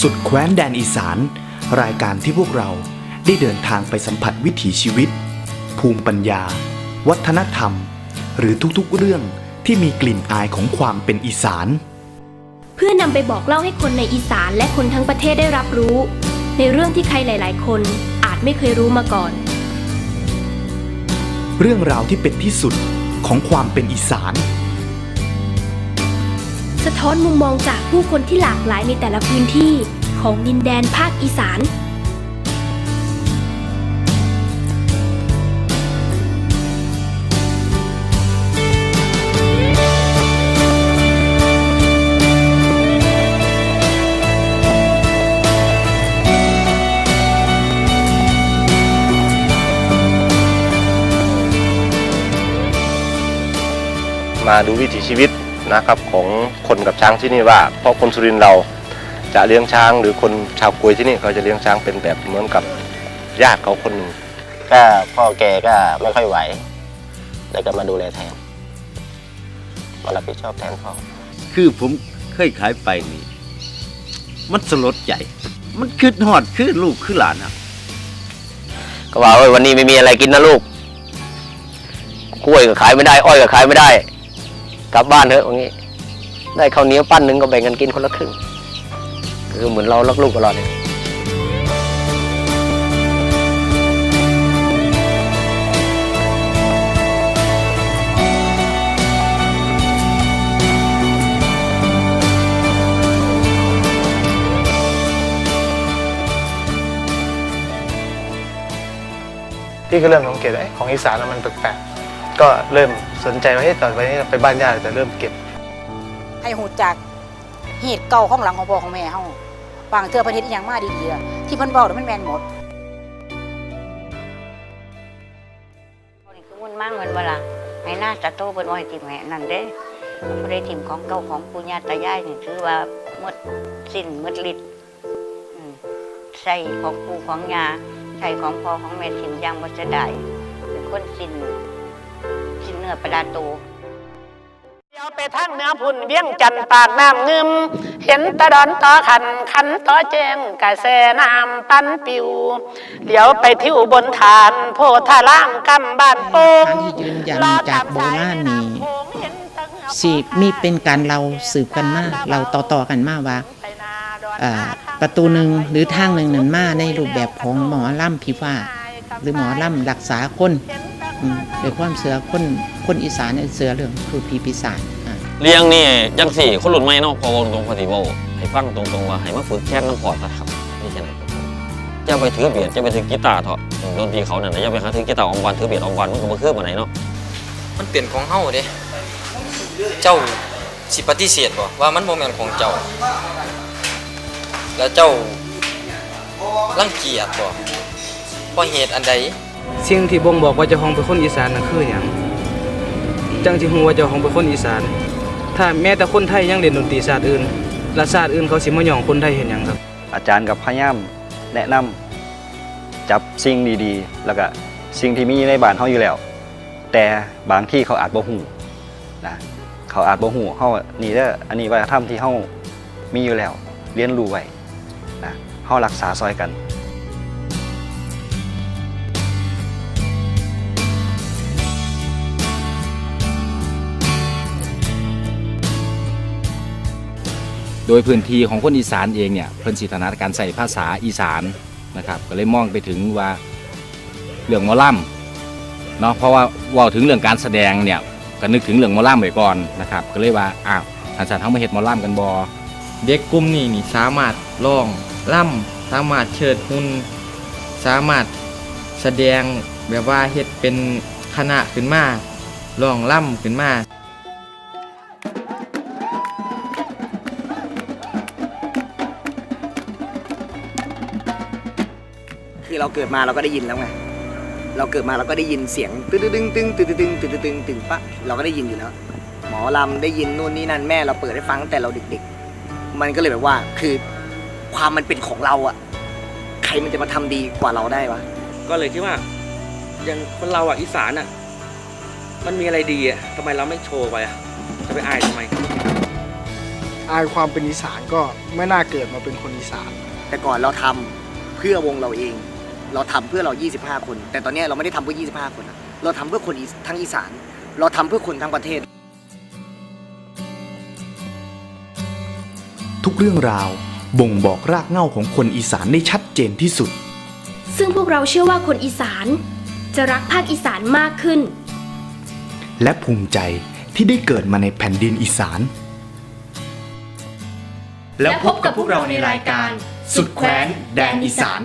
สุดแคว้นแดนอีสาน รายการที่พวกเราได้เดินทางไปสัมผัสวิถีชีวิต ภูมิปัญญา วัฒนธรรม หรือทุกๆเรื่องที่มีกลิ่นอายของความเป็นอีสาน เพื่อนำไปบอกเล่าให้คนในอีสานและคนทั้งประเทศได้รับรู้ ในเรื่องที่ใครหลาย ๆ คนอาจไม่เคยรู้มาก่อน เรื่องราวที่เป็นที่สุดของความเป็นอีสาน สะท้อนมุมมองจากผู้คนที่หลากหลายในแต่ละพื้นที่ ของดินแดนภาคอีสานมาดูวิถีชีวิตนะครับของคนกับช้างที่นี่ว่าเพราะคนสุรินทร์เรา จะเลี้ยงช้าง หรือคนชาวกวยที่นี่เขาจะเลี้ยงช้างเป็นแบบเหมือนกับญาติเขาคนหนึ่งก็พ่อแกก็ไม่ค่อยไหว แล้วก็มาดูแลแทนมารับผิดชอบแทนพ่อ คือผมเคยขายไปนี่ มันสลดใจ มันคือหอดคือลูกคือหลานครับก็ว่าเอ้ยวันนี้ไม่มีอะไรกินนะลูก กล้วยก็ขายไม่ได้ อ้อยก็ขายไม่ได้ กลับบ้านเถอะอย่างนี้ ได้ข้าวเหนียวปั้นหนึ่งก็แบ่งกันกินคนละครึ่ง คือเหมือนเรารักลูกตลอดเนี่ยพี่ก็เริ่มสังเกตว่าเอ๊ะของอีสานมันแปลกๆ ก็เริ่มสนใจว่าเฮ้ยต่อไปนี้ไปบ้านญาติจะเริ่มเก็บ ให้หูจากเหตุเก่าของหลังของพ่อของแม่เฮา บางเทื่อประเทศอหย่างมาดีๆอะที่เพิ่นเว้าน่ะมันแม่นหมดนี่คือมุ่นมั่งเหมือนเวลาให้หน้าจะโตเป็นอ้อยทิมแห่นั่นเด้บ่ได้ทิมของเก่าของปู่ย่าตายายนี่ถือว่าหมดสิ้นหมดฤทธิ์อืมใส่ของปู่ของยาใส่ของพ่อของแม่ทิมอยางบ่จะได้เป็นคนสิ้นสิ้นเนื้อประดาตเดี๋ยว ไปทางเนื้อพุ่นเวียงจันปากน้ำงึม เห็นตะดอนต่อขันขันต่อแจงกระแสน้ำปันปิวเดี๋ยวไปที่อุบลฐาน โพธารามกำบ้านโป่งทางที่ยืนยันจากโบราณนี่สิมีเป็นการเราสืบกันมาเราต่อๆกันมาว่าประตูหนึ่งหรือทางหนึ่งนั้นมาในรูปแบบของหมอล่ำพิฟ้า หรือหมอล่ำรักษาคนอืมด้วยความเสือคนคนอีสานเสือเรื่องครูพีปีศาจอ่า เลี้ยงนี่จังสี่คนรุ่นใหม่เนาะพอวตรงพอดีเว้าให้ฟังตรงๆว่าให้มาฝึกแข่งน้ำพอดนะครับนี่แค่นั้นครับผมจะไปถือเบียดจะไปถือกีตาร์เถอะดนตรีเขาเนี่ยนะจะไปหาถือกีตาร์อองวันถือเบียดอองวันมันก็บ่คือปานไหนเนาะมันเป็นของเฮาเด้เจ้าสิปฏิเสธบ่ว่ามันบ่แม่นของเจ้า แล้วเจ้ารังเกียจบ่เพราะเหตุอันใดสิ่งที่บ่งบอกว่าเจ้าของเป็นคนอีสานนั่นคือหยังจังสิฮู้ว่าเจ้าของเป็นคนอีสาน ถ้าแม้แต่คนไทยยังเล่นดนตรีศาสตร์อื่นและศาสตร์อื่นเขาสิมาย่องคนไทยเห็นยังครับ อาจารย์กับพยายามแนะนำจับสิ่งดีๆ แล้วก็สิ่งที่มีในบ้านเฮาอยู่แล้ว แต่บางที่เขาอาจบ่ฮู้นะเขาอาจบ่ฮู้เฮานี่เด้ออันนี้วัฒนธรรมที่เฮามีอยู่แล้ว เรียนรู้ไว้นะเฮารักษาซอยกัน โดยพื้นที่ของคนอีสานเองเนี่ยเพิ่นสิถนัดการใส่ภาษาอีสานนะครับก็เลยมองไปถึงว่าเรื่องมอลำเนาะเพราะว่าว่าถึงเรื่องการแสดงเนี่ยก็นึกถึงเรื่องมอลำไว้ก่อนนะครับก็เลยว่าอ้าวทางสารเขามาเฮ็ดมอลำกันบอเด็กกลุ่มนี้นี่สามารถร้องล่ำสามารถเชิดหุ่นสามารถแสดงแบบว่าเฮ็ดเป็นคณะขึ้นมาร้องล่ำขึ้นมา เราเกิดมาเราก็ได้ยินแล้วไงเราเกิดมาเราก็ได้ยินเสียงตึ้งตึ้งตึ้งตึ้งตึ้งตึ้งตึ้งตึ้งตึ้งปะเราก็ได้ยินอยู่แล้ว หมอลำได้ยินนู่นนี่นั่นแม่เราเปิดให้ฟังตั้งแต่เราเด็กๆ มันก็เลยแบบว่าคือความมันเป็นของเราอะใครมันจะมาทำดีกว่าเราได้วะก็เลยคิดว่าอย่างคนเราอะอีสานอะมันมีอะไรดีอะทำไมเราไม่โชว์ไปอะจะไปอายทำไมอายความเป็นอีสานก็ไม่น่าเกิดมาเป็นคนอีสาน แต่ก่อนเราทำเพื่อวงเราเอง เราทำเพื่อเรา 25 คน แต่ตอนเนี้ยเราไม่ได้ทำเพื่อ 25 คนนะเราทำเพื่อคนอีสทั้งอีสาน เราทำเพื่อคนทั้งประเทศ ทุกเรื่องราวบ่งบอกรากเหง้าของคนอีสานได้ชัดเจนที่สุด ซึ่งพวกเราเชื่อว่าคนอีสาน จะรักภาคอีสานมากขึ้น และภูมิใจที่ได้เกิดมาในแผ่นดินอีสาน แล้วพบกับพวกเราในรายการสุดแคว้นแดนอีสาน